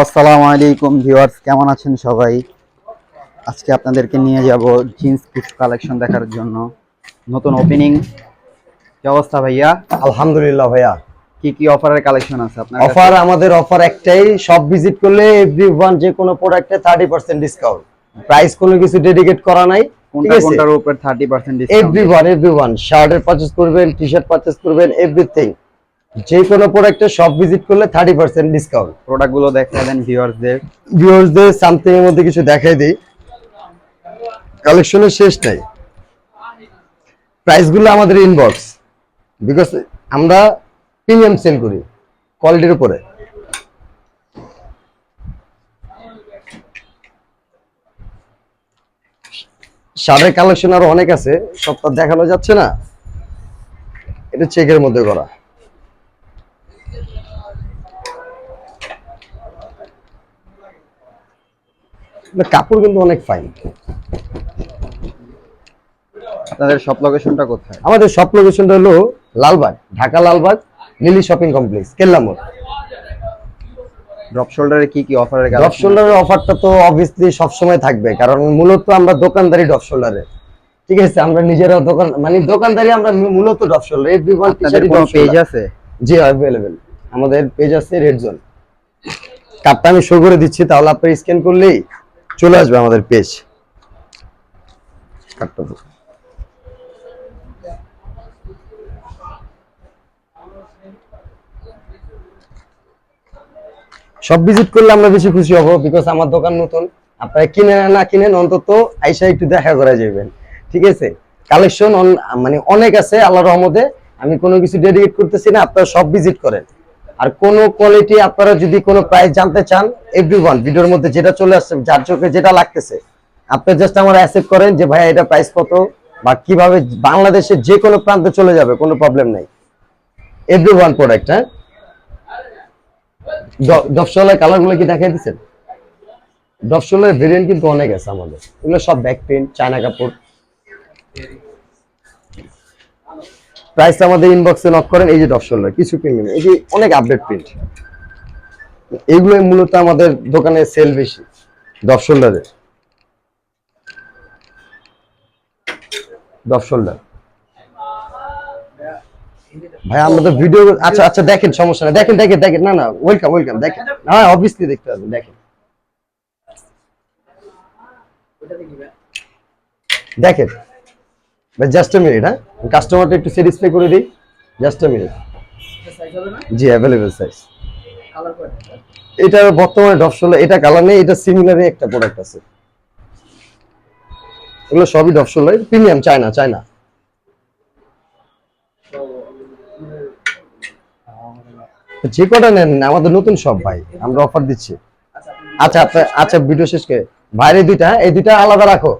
আসসালামু আলাইকুম ভিউয়ার্স কেমন আছেন সবাই? আজকে আপনাদেরকে নিয়ে যাব জিন্স কিছু কালেকশন দেখার জন্য। নতুন ওপেনিং কি অবস্থা ভাইয়া? আলহামদুলিল্লাহ ভাইয়া। কি কি অফারের কালেকশন আছে আপনার অফার আমাদের অফার একটাই সব ভিজিট করলে এভরি ওয়ান যে কোনো প্রোডাক্টে থার্টি পার্সেন্ট ডিসকাউন্ট প্রাইস কোনো কিছু ডেডিকেট করা নাই কোনটা কোনটার উপর thirty percent every one every one শার্টের পারচেস করবেন টি শার্ট পারচেস করবেন এভরিথিং যে কোনো প্রোডাক্টে সব ভিজিট করলে থার্টি পার্সেন্ট ডিসকাউন্ট প্রোডাক্টগুলো দেখাই দেন ভিউয়ার্সদের ভিউয়ার্সদের সামথিং এর মধ্যে কিছু দেখাই দিই। কালেকশনের শেষ নাই। প্রাইসগুলো আমাদের ইনবক্স বিকজ আমরা প্রিমিয়াম সেল করি কোয়ালিটির উপরে। শার্টের কালেকশন আরও অনেক আছে সব তো দেখানো যাচ্ছে না। এটা চেকের মধ্যে করা। কাপড় কিন্তু অনেক ফাইন আপনাদের সব লোকেশনটা কোথায়? আমাদের সব লোকেশনটা হলো Lalbagh Dhaka Lalbagh Lily shopping complex drop শোল্ডারে কি কি ড্রপ শোল্ডারের অফারটা তো অবভিয়াসলি সবসময় থাকবে কারণ মূলত আমরা দোকানদারি ড্রপ শোল্ডারে ঠিক আছে আমরা নিজেরা দোকান মানে দোকানদারি আমরা মূলত ড্রপ শোল্ডার কোনো পেজ আছে? জি আমাদের পেজ আছে রেড জোন কার্ডটা আমি শো করে দিচ্ছি তাহলে আপনি স্ক্যান করলেই চলে আসবে আমাদের পেজ সব ভিজিট করলে আমরা বেশি খুশি হব বিকজ আমার দোকান নতুন। আপনারা কিনে না কিনেন অন্তত আইসা একটু দেখা করা যাবেন ঠিক আছে? কালেকশন মানে অনেক আছে আল্লাহ রহমতে। আমি কোনো কিছু ডেডিকেট করতেছি না, আপনারা সব ভিজিট করেন। আর কোন কোয়ালিটি আপনারা যদি কোনো প্রাইস জানতে চান এভরিওয়ান ভিডিওর মধ্যে যেটা চলে আসছে, যার চোখে যেটা লাগতেছে, আপনি জাস্ট আমার অ্যাসেপ্ট করেন যে ভাই এটা প্রাইস কত বা কীভাবে বাংলাদেশের যে কোনো প্রান্তে চলে যাবে, কোনো প্রবলেম নাই। এভরিওয়ান প্রোডাক্ট হ্যাঁ? ডফসলের কালারগুলো কি দেখাই দিচ্ছেন? ডফসলের ভেরিয়েন্ট কিন্তু অনেক আছে আমাদের। এগুলো সব ব্যাক প্রিন্ট চায়না কাপড়। প্রাইস আমাদের ইনবক্সে নক করেন, এই যে ডফসলের কিছু প্রিমিয়াম এই যে অনেক আপডেট প্রিন্ট এইগুলো মূলত আমাদের দোকানে সেল বেশি ডফসোল্ডারের ডফসোল্ডার ভাই, আমাদের ভিডিও আচ্ছা আচ্ছা দেখেন, সমস্যা না দেখেন দেখেন দেখেন, না না ওয়েলকাম ওয়েলকাম দেখেন। হ্যাঁ অবভিয়াসলি দেখতে পাবেন দেখেন। দেখেন। জাস্ট মিনিট হ্যাঁ? কাস্টমারটা একটু স্যাটিসফাই করে দিই। জাস্ট মিনিট জি অ্যাভেলেবেল সাইজ এটা বর্তমানে ডপসলে এটা কালার নেই, এটা সিমিলারই একটা প্রোডাক্ট আছে। এগুলো সবই ডপসলে প্রিমিয়াম চায়না চায়না যে কটা নেন, আমাদের নতুন সব, ভাই, আমরা অফার দিচ্ছি। আচ্ছা আচ্ছা আচ্ছা ভিডিও শেষ করে বাইরে দুইটা, এই দুইটা আলাদা রাখো।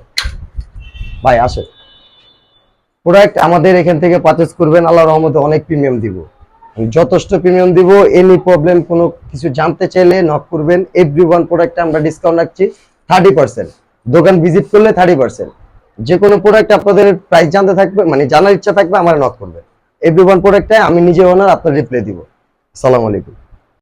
ভাই আসে প্রোডাক্ট আমাদের এখান থেকে পারচেস করবেন আল্লাহ রহমতে অনেক প্রিমিয়াম দিব। যথেষ্ট প্রিমিয়াম দিব এনি প্রবলেম কোনো কিছু জানতে চাইলে নক করবেন। এভরি ওয়ান প্রোডাক্টে আমরা ডিসকাউন্ট রাখছি থার্টি পার্সেন্ট দোকান ভিজিট করলে থার্টি পার্সেন্ট যে কোনো প্রোডাক্ট আপনাদের প্রাইস জানতে থাকবে মানে জানার ইচ্ছা থাকবে, আমার নক করবেন। এভরি ওয়ান প্রোডাক্টে আমি নিজে ওনার আপনার রিপ্লাই দিব। আসসালামু আলাইকুম।